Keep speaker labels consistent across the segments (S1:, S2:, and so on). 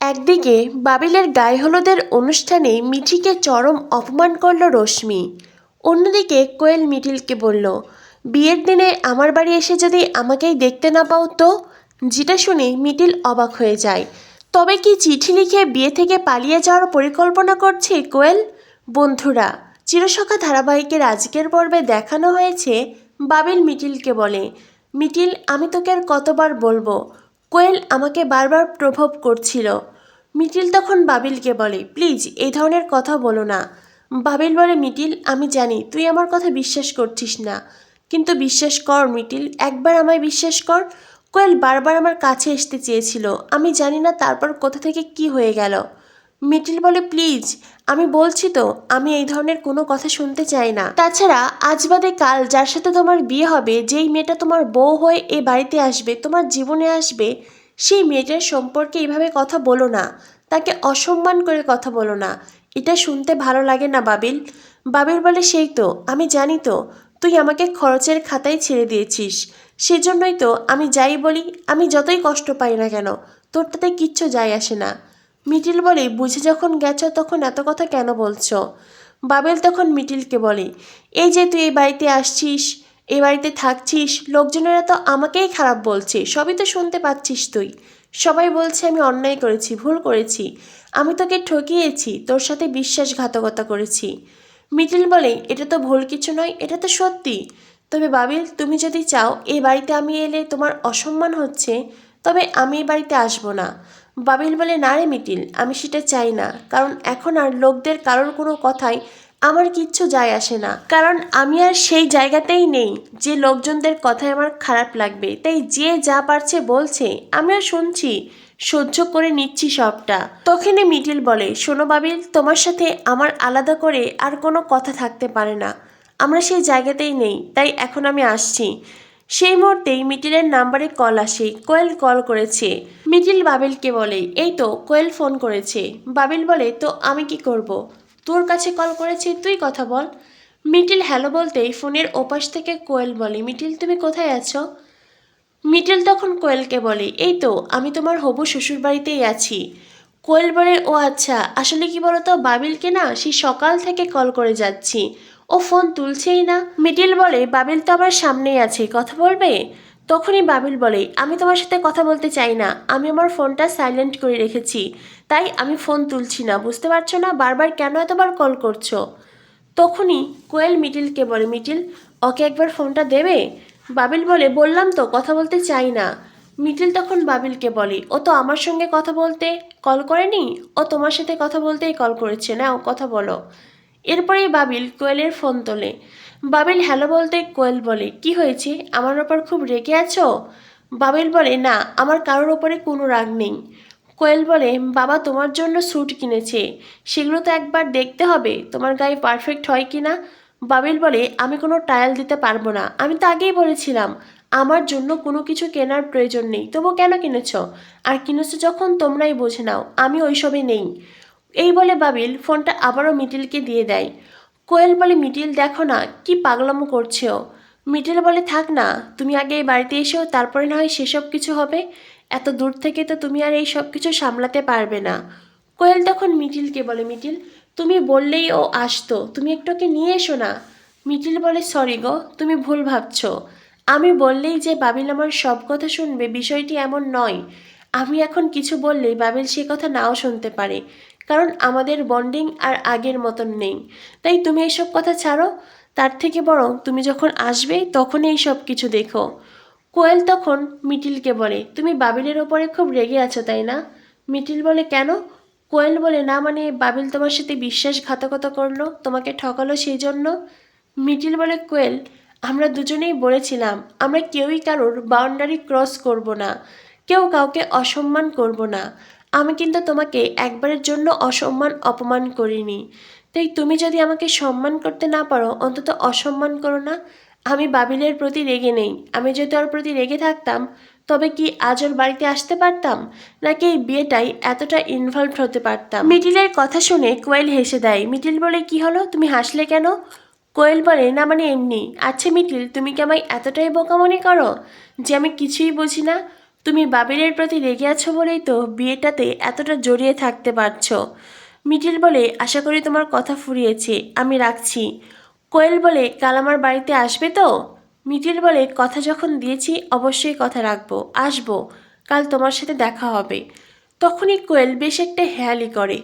S1: একদিকে বাবিলের গায়ে হলুদের অনুষ্ঠানে মিঠিকে চরম অপমান করল রশ্মি। অন্যদিকে কোয়েল মিঠিলকে বলল, বিয়ের দিনে আমার বাড়ি এসে যদি আমাকেই দেখতে না পাও তো? যেটা শুনে মিটিল অবাক হয়ে যায়। তবে কি চিঠি লিখে বিয়ে থেকে পালিয়ে যাওয়ার পরিকল্পনা করছে কোয়েল? বন্ধুরা, চিরসখা ধারাবাহিকের আজকের পর্বে দেখানো হয়েছে, বাবিল মিটিলকে বলে। মিটিল আমি তোকে আর কতবার বলব? কোয়েল আমাকে বারবার প্রভাব করছিল। মিটিল তখন বাবিলকে বলে, প্লিজ, এই ধরনের কথা বলো না। বাবিল বলে, মিটিল, আমি জানি, তুই আমার কথা বিশ্বাস করছিস না। কিন্তু বিশ্বাস কর, মিটিল, একবার আমায় বিশ্বাস কর, কোয়েল বারবার আমার কাছে আসতে চেয়েছিল। আমি জানি না তারপর কোথা থেকে কি হয়ে গেল। মিটিল বলে, প্লিজ, আমি বলছি তো, আমি এই ধরনের কোনো কথা শুনতে চাই না। তাছাড়া, আজ বাদে কাল যার সাথে তোমার বিয়ে হবে, যেই মেয়েটা তোমার বউ হয়ে এ বাড়িতে আসবে, তোমার জীবনে আসবে, সেই মেয়েটার সম্পর্কে এইভাবে কথা বলো না। তাকে অসম্মান করে কথা বলো না। এটা শুনতে ভালো লাগে না, বাবিল। বাবিল বলে, সেই তো, আমি জানি তো, তুই আমাকে খরচের খাতায় ছেড়ে দিয়েছিস। সেজন্যই তো আমি যাই বলি, আমি যতই কষ্ট পাই না কেন তোর তাতে কিচ্ছু যায় আসে না। মিটিল বলে, বুঝে যখন গেছো তখন এত কথা কেন বলছো? বাবেল তখন মিটিলকে বলে, এই যে তুই এই বাড়িতে আসছিস, এই বাড়িতে থাকছিস, লোকজনেরা তো আমাকেই খারাপ বলছে, সবই তো শুনতে পাচ্ছিস তুই। সবাই বলছে, আমি অন্যায় করেছি, ভুল করেছি, আমি তোকে ঠকিয়েছি, তোর সাথে বিশ্বাসঘাতকতা করেছি। মিটিল বলে, এটা তো ভুল কিছু নয়, এটা তো সত্যি। তবে বাবিল, তুমি যদি চাও, এই বাড়িতে আমি এলে তোমার অসম্মান হচ্ছে, তবে আমি এই বাড়িতে আসব না। বাবিল বলে, না রে মিটিল, আমি সেটা চাই না। কারণ এখন আর লোকদের কারোর কোনো কথাই আমার কিচ্ছু যায় আসে না। কারণ আমি আর সেই জায়গাতেই নেই যে লোকজনদের কথায় আমার খারাপ লাগবে। তাই যে যা পারছে বলছে আমিও শুনছি। সহ্য করে নিচ্ছি সবটা। তখনই মিটিল বলে, শোনো বাবিল, তোমার সাথে আমার আলাদা করে আর কোনো কথা থাকতে পারে না। আমরা সেই জায়গাতেই নেই, তাই এখন আমি আসছি। সেই মুহূর্তেই মিটিলের নাম্বারে কল আসে। কোয়েল কল করেছে। মিটিল বাবিলকে বলে, এই তো, কোয়েল ফোন করেছে। বাবিল বলে, তো আমি কি করব। তোর কাছে কল করেছে, তুই কথা বল। মিটিল হ্যালো বলতেই ফোনের ওপাশ থেকে কোয়েল বলে, মিটিল, তুমি কোথায় আছো? মিটিল তখন কোয়েলকে বলে, এই তো, আমি তোমার হবু শ্বশুর বাড়িতেই আছি। কোয়েল বলে, ও আচ্ছা আসলে কি বলতো, বাবিলকে না সেই সকাল থেকে কল করে যাচ্ছি। ও ফোন তুলছেই না। মিডিল বলে, বাবিল তো আমার সামনেই আছে, কথা বলবে? তখনই বাবিল বলে, আমি তোমার সাথে কথা বলতে চাই না, আমি আমার ফোনটা সাইলেন্ট করে রেখেছি, তাই আমি ফোন তুলছি না, বুঝতে পারছ না? বারবার কেন এতবার কল করছ? তখনই কোয়েল মিটিলকে বলে মিটিল ওকে একবার ফোনটা দেবে? বাবিল বলে, বললাম তো, কথা বলতে চাই না। মিটিল তখন বাবিলকে বলে, ও তো আমার সঙ্গে কথা বলতে কল করেনি? ও তোমার সাথে কথা বলতেই কল করেছে না ও কথা বলো। এরপরেই বাবিল কোয়েলের ফোন তোলে। বাবিল, হ্যালো বলতে কোয়েল বলে, কি হয়েছে? আমার ওপর খুব রেগে আছো? বাবিল বলে, না, আমার কারোর ওপরে কোনো রাগ নেই। কোয়েল বলে, বাবা তোমার জন্য স্যুট কিনেছে, সেগুলো তো একবার দেখতে হবে, তোমার গায়ে পারফেক্ট হয় কি না? বাবিল বলে, আমি কোনো টায়াল দিতে পারব না, আমি তো আগেই বলেছিলাম, আমার জন্য কোনো কিছু কেনার প্রয়োজন নেই, তবু কেন কিনেছ? আর কিনেছো যখন তোমরাই বুঝে নাও, আমি ওইসবে নেই। এই বলে বাবিল ফোনটা আবারও মিটিলকে দিয়ে দেয়। কোয়েল বলে, মিটিল, দেখো না, কি পাগলামো করছেও। মিটিল বলে, থাক না, তুমি আগে এই বাড়িতে এসেও তারপরে না হয় সেসব কিছু হবে। এত দূর থেকে তো তুমি আর এই সব কিছু সামলাতে পারবে না। কোয়েল তখন মিটিলকে বলে, মিটিল, তুমি বললেই ও আসতো, তুমি একটু ওকে নিয়ে এসো না। মিটিল বলে, সরি গো, তুমি ভুল ভাবছ। আমি বললেই যে বাবিল আমার সব কথা শুনবে, বিষয়টি এমন নয়। আমি এখন কিছু বললেই বাবিল সে কথা নাও শুনতে পারে। কারণ আমাদের বন্ডিং আর আগের মতন নেই। তাই তুমি এইসব কথা ছাড়ো, তার থেকে বরং তুমি যখন আসবে তখন এই সব কিছু দেখো। কোয়েল তখন মিটিলকে বলে, তুমি বাবিলের ওপরে খুব রেগে আছো, তাই না? মিটিল বলে, কেন? কোয়েল বলে, না মানে বাবিল তোমার সাথে বিশ্বাসঘাতকতা করল, তোমাকে ঠকালো সেই জন্য মিটিল বলে, কোয়েল, আমরা দুজনেই বলেছিলাম, আমরা কেউই কারোর বাউন্ডারি ক্রস করব না। কেউ কাউকে অসম্মান করব না। আমি কিন্তু তোমাকে একবারের জন্য অসম্মান, অপমান করিনি। তাই তুমি যদি আমাকে সম্মান করতে না পারো, অন্তত অসম্মান করো না। আমি বাবিলের প্রতি রেগে নেই। আমি যদি ওর প্রতি রেগে থাকতাম, তবে কি আজ ওর বাড়িতে আসতে পারতাম? নাকি এই বিয়েটাই এতটা ইনভলভ হতে পারতাম? মিটিলের কথা শুনে কোয়েল হেসে দেয়। মিটিল বলে, কি হলো? তুমি হাসলে কেন? কোয়েল বলে, না মানে এমনি। আচ্ছা মিটিল, তুমি কি আমায় এতটাই বোকা মনে করো যে আমি কিছুই বুঝি না? তুমি বাবিলের প্রতি রেগে আছো বলেই তো বিয়েটাতে এতটা জড়িয়ে থাকতে পারছ। মিটিল বলে, আশা করি তোমার কথা ফুরিয়েছে, আমি রাখছি। কোয়েল বলে, কাল আমার বাড়িতে আসবে তো? মিটিল বলে, কথা যখন দিয়েছি, অবশ্যই কথা রাখব, আসব, কাল তোমার সাথে দেখা হবে। তখনই কোয়েল বেশ একটা হেয়ালি করে।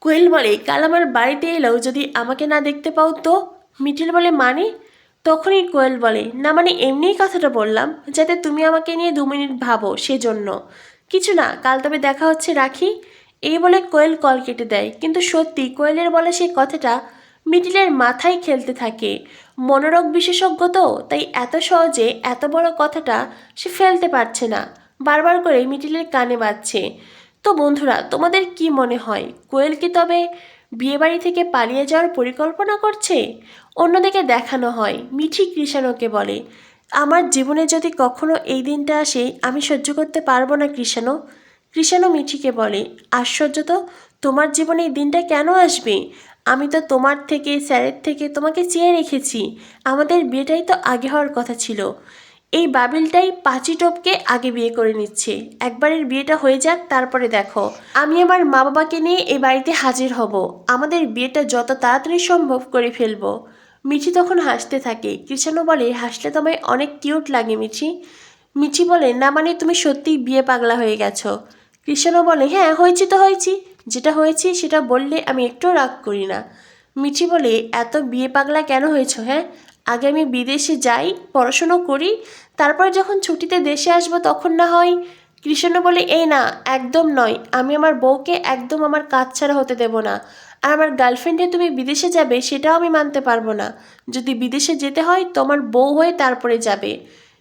S1: কোয়েল বলে, কাল আমার বাড়িতে এলেও যদি আমাকে না দেখতে পাও তো? মিটিল বলে মানে? তখনই কোয়েল বলে, না মানে এমনিই কথাটা বললাম, যাতে তুমি আমাকে নিয়ে দু মিনিট ভাবো সেজন্য। কিছু না, কাল তবে দেখা হচ্ছে, রাখি? এই বলে কোয়েল কল কেটে দেয়, কিন্তু সত্যি কোয়েলের বলে সেই কথাটা মিডিলের মাথায় খেলতে থাকে। মনোরোগ বিশেষজ্ঞ তো, তাই এত সহজে এত বড় কথাটা সে ফেলতে পারছে না। বারবার করে মিডিলের কানে বাজছে, তো বন্ধুরা, তোমাদের কি মনে হয় কোয়েল কি তবে বিয়েবাড়ি থেকে পালিয়ে যাওয়ার পরিকল্পনা করছে? অন্যদিকে দেখানো হয়, মিঠি কৃষাণকে বলে, আমার জীবনে যদি কখনো এই দিনটা আসে, আমি সহ্য করতে পারব না কৃষাণু কৃষাণু মিঠিকে বলে, আশ্চর্য তো, তোমার জীবনে এই দিনটা কেন আসবে? আমি তো তোমার থেকে, স্যারের থেকে তোমাকে চেয়ে রেখেছি। আমাদের বিয়েটাই তো আগে হওয়ার কথা ছিল। এই বাবিলটাই পাঁচি টপকে আগে বিয়ে করে নিচ্ছে। একবারের বিয়েটা হয়ে যাক, তারপরে দেখো। আমি আমার মা বাবাকে নিয়ে এই বাড়িতে হাজির হব। আমাদের বিয়েটা যত তাড়াতাড়ি সম্ভব করে ফেলব। মিঠি তখন হাসতে থাকে। কৃষাণু বলে, হাসলে তোমায় অনেক কিউট লাগে মিঠি। মিঠি বলে, না মানে তুমি সত্যিই বিয়ে পাগলা হয়ে গেছো। কৃষাণু বলে হ্যাঁ হয়েছি তো হয়েছি। যেটা হয়েছে সেটা বললে আমি একটুও রাগ করি না। মিঠি বলে, এত বিয়ে পাগলা কেন হয়েছো হ্যাঁ? আগে আমি বিদেশে যাই, পড়াশুনো করি, তারপর যখন ছুটিতে দেশে আসব তখন না হয়? কৃষ্ণ বলে, এই না, একদম নয়। আমি আমার বউকে একদম আমার কাজ ছাড়া হতে দেব না। আর আমার গার্লফ্রেন্ডে তুমি বিদেশে যাবে সেটাও আমি মানতে পারব না। যদি বিদেশে যেতে হয়, তোমার বউ হয়ে তারপরে যাবে।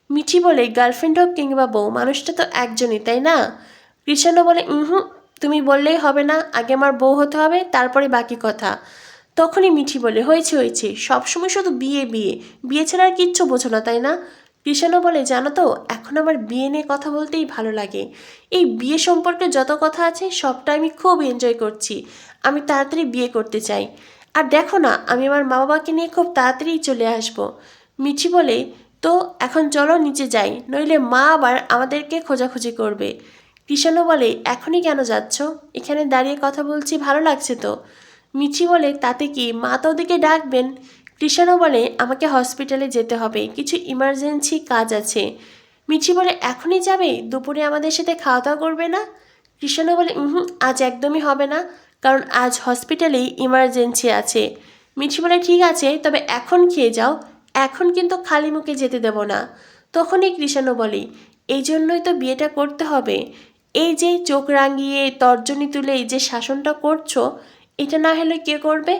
S1: মিঠি বলে গার্লফ্রেন্ড হোক কিংবা বউ, মানুষটা তো একজনই, তাই না? কৃষ্ণ বলে হুম তুমি বললেই হবে না, আগে আমার বউ হতে হবে, তারপরে বাকি কথা। তখনই মিঠি বলে, হয়েছে হয়েছে, সবসময় শুধু বিয়ে বিয়ে। বিয়ে ছাড়া আর কিচ্ছু বোঝো না, তাই না? কৃষাণও বলে, জানো তো, এখন আমার বিয়ে নিয়ে কথা বলতেই ভালো লাগে। এই বিয়ে সম্পর্কে যত কথা আছে, সবটা আমি খুব এনজয় করছি। আমি তাড়াতাড়ি বিয়ে করতে চাই। আর দেখো না, আমি আমার মা বাবাকে নিয়ে খুব তাড়াতাড়ি চলে আসব। মিঠি বলে, তো, এখন চলো নিচে যাই, নইলে মা আবার আমাদেরকে খোঁজাখুঁজি করবে। কৃষাণও বলে, এখনই কেন যাচ্ছ? এখানে দাঁড়িয়ে কথা বলছি, ভালো লাগছে তো। মিঠি বলে, তাতে কি মা তো ওদিকে ডাকবেন? কৃষাণও বলে, আমাকে হসপিটালে যেতে হবে, কিছু ইমার্জেন্সি কাজ আছে। মিঠি বলে, এখনই যাবে? দুপুরে আমাদের সাথে খাওয়া দাওয়া করবে না? কৃষাণও বলে হুম আজ একদমই হবে না। কারণ আজ হসপিটালেই ইমার্জেন্সি আছে। মিঠি বলে ঠিক আছে, তবে এখন খেয়ে যাও। এখন কিন্তু খালি মুখে যেতে দেব না। তখনই কৃষাণও বলে, এই জন্যই তো বিয়েটা করতে হবে। এই যে চোখ রাঙিয়ে তর্জনী তুলে এই যে শাসনটা করছ, এটা না হলে কে করবে?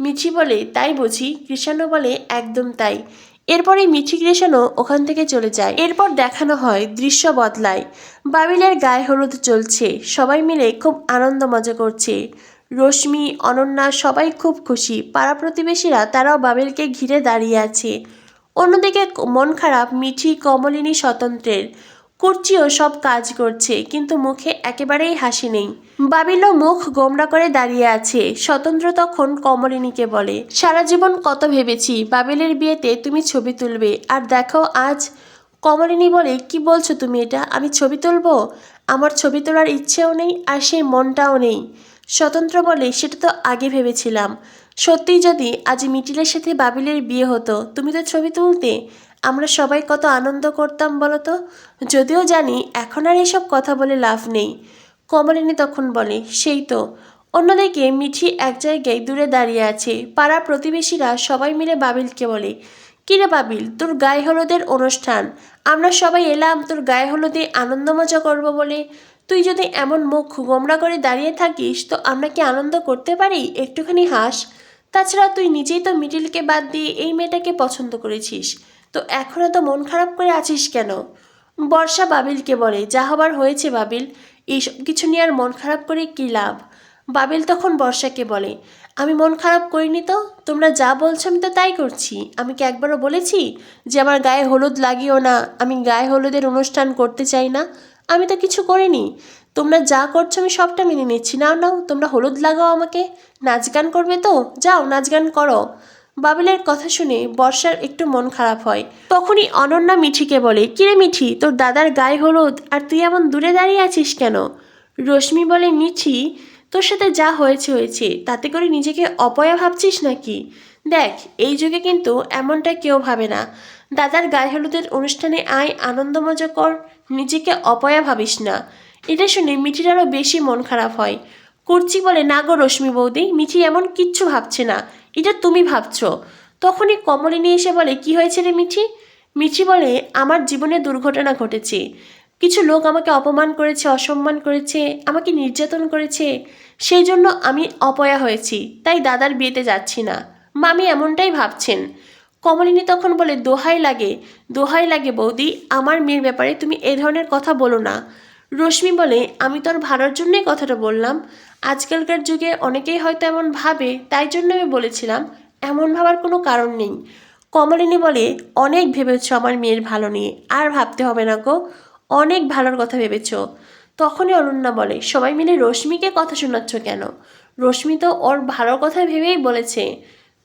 S1: মিঠি বলে, তাই বুঝি। কৃষাণু বলে, একদম তাই। এরপরে মিঠি গ্রেশনও ওখান থেকে চলে যায়। এরপর দেখানো হয় দৃশ্য বদলায়। বাবিলের গায়ে হলুদ চলছে। সবাই মিলে খুব আনন্দ মজা করছে। রশ্মি, অনন্যা সবাই খুব খুশি। পাড়া প্রতিবেশীরা তারাও বাবিলকে ঘিরে দাঁড়িয়ে আছে। অন্যদিকে মন খারাপ মিঠি কমলিনী স্বতন্ত্রের। কুর্চিও সব কাজ করছে, কিন্তু মুখে একেবারেই হাসি নেই। বাবিলও মুখ গোমরা করে দাঁড়িয়ে আছে, স্বতন্ত্র তখন কমলিনীকে বলে। সারা জীবন কত ভেবেছি, বাবিলের বিয়েতে তুমি ছবি তুলবে, আর দেখো আজ কমলিনী বলে, কি বলছো তুমি এটা? আমি ছবি তুলবো? আমার ছবি তোলার ইচ্ছেও নেই, আর সেই মনটাও নেই। স্বতন্ত্র বলে, সেটা তো আগে ভেবেছিলাম। সত্যিই যদি আজ মিটিলের সাথে বাবিলের বিয়ে হতো, তুমি তো ছবি তুলতে আমরা সবাই কত আনন্দ করতাম বলো তো যদিও জানি এখন আর এসব কথা বলে লাভ নেই। কমলিনী তখন বলে, সেই তো। অন্যদিকে মিঠি এক জায়গায় দূরে দাঁড়িয়ে আছে। পাড়া প্রতিবেশীরা সবাই মিলে বাবিলকে বলে, কিরে বাবিল, তোর গায়ে হলুদের অনুষ্ঠান। আমরা সবাই এলাম তোর গায়ে হলুদে আনন্দ মজা করব বলে। তুই যদি এমন মুখ গোমরা করে দাঁড়িয়ে থাকিস, তো আমরা কি আনন্দ করতে পারি? একটুখানি হাস। তাছাড়া তুই নিজেই তো মিডিলকে বাদ দিয়ে এই মেয়েটাকে পছন্দ করেছিস। তো এখনও তো মন খারাপ করে আছিস কেন? বর্ষা বাবিলকে বলে, যা হবার হয়েছে বাবিল এইসব কিছু নিয়ে আর মন খারাপ করে কী লাভ? বাবিল তখন বর্ষাকে বলে, আমি মন খারাপ করিনি তো? তোমরা যা বলছো আমি তো তাই করছি। আমি কি একবারও বলেছি যে আমার গায়ে হলুদ লাগিও না? আমি গায়ে হলুদের অনুষ্ঠান করতে চাই না? আমি তো কিছু করিনি। তোমরা যা করছ আমি সবটা মেনে নিচ্ছি। নাও নাও, তোমরা হলুদ লাগাও আমাকে। নাচ গান করবে তো? যাও, নাচ গান করো। বাবিলের কথা শুনে বর্ষার একটু মন খারাপ হয়। তখনই অনন্যা মিঠিকে বলে, কিরে মিঠি, তোর দাদার গায়ে হলুদ, আর তুই এমন দূরে দাঁড়িয়ে আছিস কেন? রশ্মি বলে, মিঠি, তোর সাথে যা হয়েছে হয়েছে, তাতে করে নিজেকে অপয়া ভাবছিস নাকি? দেখ, এই যুগে কিন্তু এমনটা কেউ ভাবে না। দাদার গায়ে হলুদের অনুষ্ঠানে আয় আনন্দ মজা কর নিজেকে অপয়া ভাবিস না। এটা শুনে মিঠির আরও বেশি মন খারাপ হয়। কুর্চি বলে, না গো রশ্মি বৌদি, মিঠি এমন কিচ্ছু ভাবছে না। এটা তুমি ভাবছ তখনই কমলিনী এসে বলে, কি হয়েছে রে মিঠি মিঠি বলে, আমার জীবনে দুর্ঘটনা ঘটেছে। কিছু লোক আমাকে অপমান করেছে, অসম্মান করেছে, আমাকে নির্যাতন করেছে। সেই জন্য আমি অপয়া হয়েছি, তাই দাদার বিয়েতে যাচ্ছি না। মামি এমনটাই ভাবছেন কমলিনী তখন বলে, দোহাই লাগে দোহাই লাগে বৌদি, আমার মেয়ের ব্যাপারে তুমি এ ধরনের কথা বলো না। রশ্মি বলে, আমি তোর ভালোর জন্যই কথাটা বললাম। আজকালকার যুগে অনেকেই হয়তো এমন ভাবে, তাই জন্য আমি বলেছিলাম, এমন ভাবার কোনো কারণ নেই। কমলিনী বলে, অনেক ভেবেছ আমার মেয়ের ভালো নিয়ে, আর ভাবতে হবে না গো, অনেক ভালোর কথা ভেবেছ। তখনই অনন্যা বলে, সবাই মিলে রশ্মিকে কথা শোনাচ্ছ কেন? রশ্মি তো ওর ভালোর কথা ভেবেই বলেছে।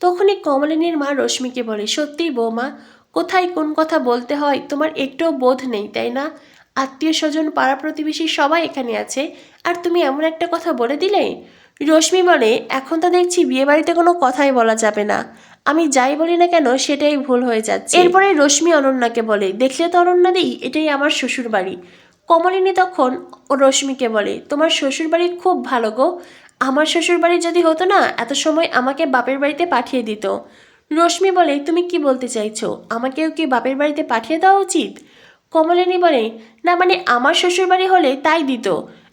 S1: তখনই কমলিনীর মা রশ্মিকে বলে, সত্যিই বৌমা, কোথায় কোন কথা বলতে হয়? তোমার একটুও বোধ নেই, তাই না? আত্মীয় স্বজন পাড়া প্রতিবেশী সবাই এখানে আছে। আর তুমি এমন একটা কথা বলে দিলে? রশ্মি বলে, এখন তো দেখছি বিয়ে বাড়িতে কোনো কথাই বলা যাবে না। আমি যাই বলি না কেন, সেটাই ভুল হয়ে যাচ্ছে। এরপরে রশ্মি অনন্যাকে বলে, দেখলে তো অনন্যা দিই এটাই আমার শ্বশুর বাড়ি কমলিনী তখন রশ্মিকে বলে, তোমার শ্বশুর বাড়ি খুব ভালো গো। আমার শ্বশুর বাড়ি যদি হতো না, এত সময় আমাকে বাপের বাড়িতে পাঠিয়ে দিত। রশ্মি বলে, তুমি কি বলতে চাইছো? আমাকেও কি বাপের বাড়িতে পাঠিয়ে দেওয়া উচিত? কমলিনী বলে, না মানে আমার শ্বশুরবাড়ি হলে তাই দিত।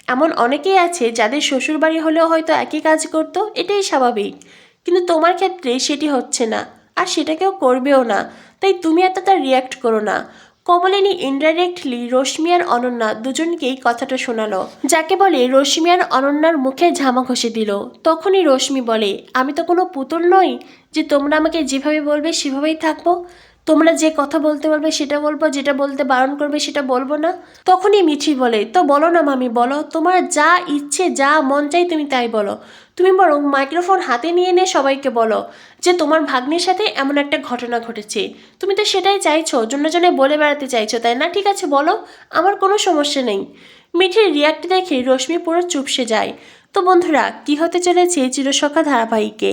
S1: এমন অনেকেই আছে যাদের শ্বশুরবাড়ি হলেও হয়তো একই কাজ করতো, এটাই স্বাভাবিক। কিন্তু তোমার ক্ষেত্রে সেটি হচ্ছে না, আর সেটা কেউ করবেও না। তাই তুমি এত এতটা রিয়াক্ট করো না। কমলিনী ইনডাইরেক্টলি রশ্মি আর অনন্যা দুজনকেই কথাটা শোনালো। যাকে বলে রশ্মি আর অনন্যার মুখে ঝামা ঘষে দিল। তখনই রশ্মি বলে, আমি তো কোনো পুতুল নই যে তোমরা আমাকে যেভাবে বলবে সেভাবেই থাকব। তোমরা যে কথা বলতে বলবে সেটা বলব, যেটা বলতে বারণ করবে সেটা বলব না। তখনই মিঠি বলে, তো বলো না মামি, বলো, তোমার যা ইচ্ছে, যা মন চাই তুমি তাই বলো। তুমি বরং মাইক্রোফোন হাতে নিয়ে নিয়ে সবাইকে বলো যে তোমার ভাগ্নের সাথে এমন একটা ঘটনা ঘটেছে। তুমি তো সেটাই চাইছো, জন্য জনে বলে বেড়াতে চাইছো, তাই না? ঠিক আছে, বলো, আমার কোনো সমস্যা নেই। মিঠির রিয়াক্ট দেখে রশ্মি পুরো চুপসে যায়। তো বন্ধুরা, কি হতে চলেছে চিরসখা ধারাবাহিকে?